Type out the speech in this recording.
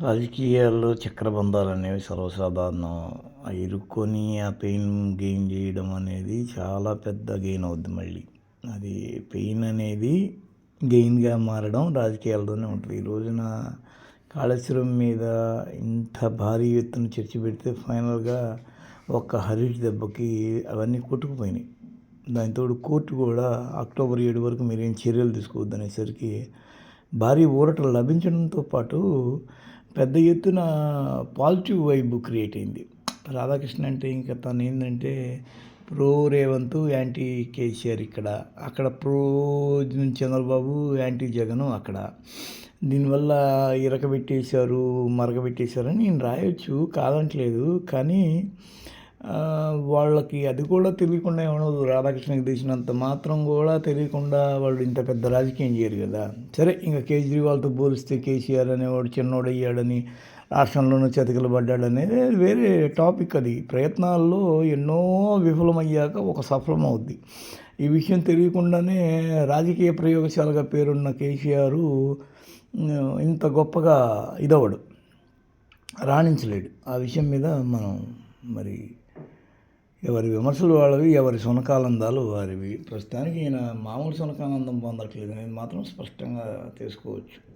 రాజకీయాల్లో చక్రబంధాలు అనేవి సర్వసాధారణం. ఆ ఇరుక్కొని ఆ పెయిన్ గెయిన్ చేయడం అనేది చాలా పెద్ద గెయిన్ అవుద్ది మళ్ళీ. అది పెయిన్ అనేది గెయిన్గా మారడం రాజకీయాలతోనే ఉంటుంది. ఈ రోజున కాళేశ్వరం మీద ఇంత భారీ ఎత్తున చర్చ పెడితే ఫైనల్గా ఒక్క హరీష్ దెబ్బకి అవన్నీ కొట్టుకుపోయినాయి. దానితో కోర్టు కూడా అక్టోబర్ ఏడు వరకు మీరేం చర్యలు తీసుకోవద్దు అనేసరికి భారీ ఊరట లభించడంతో పాటు పెద్ద ఎత్తున పాజిటివ్ వైబ్ క్రియేట్ అయింది. రాధాకృష్ణ అంటే ఇంకా తను ఏంటంటే ప్రో రేవంత్ యాంటీ కేసీఆర్ ఇక్కడ. అక్కడ ప్రో చంద్రబాబు యాంటీ జగన్ అక్కడ. దీనివల్ల ఇరకబెట్టేశారు మరగబెట్టేశారని నేను రాయొచ్చు కాదంటలేదు. కానీ వాళ్ళకి అది కూడా తెలియకుండా ఏమనదు రాధాకృష్ణకి తెలిసినంత మాత్రం కూడా తెలియకుండా వాళ్ళు ఇంత పెద్ద రాజకీయం చేయరు కదా. సరే ఇంకా కేజ్రీవాల్తో పోలిస్తే కేసీఆర్ అనేవాడు చిన్నోడు అయ్యాడని రాష్ట్రంలోనూ చతికిల పడ్డాడనేది వేరే టాపిక్ అది. ప్రయత్నాల్లో ఎన్నో విఫలమయ్యాక ఒక సఫలం అవుద్ది ఈ విషయం తెలియకుండానే రాజకీయ ప్రయోగశాలగా పేరున్న కేసీఆర్ ఇంత గొప్పగా ఇదవడు రాణించలేడు. ఆ విషయం మీద మనం మరి ఎవరి విమర్శలు వాళ్ళవి ఎవరి సునకానందాలు వారివి. ప్రస్తుతానికి ఈయన మామూలు సునకానందం పొందట్లేదు. అనేది మాత్రం స్పష్టంగా తెలుసుకోవచ్చు.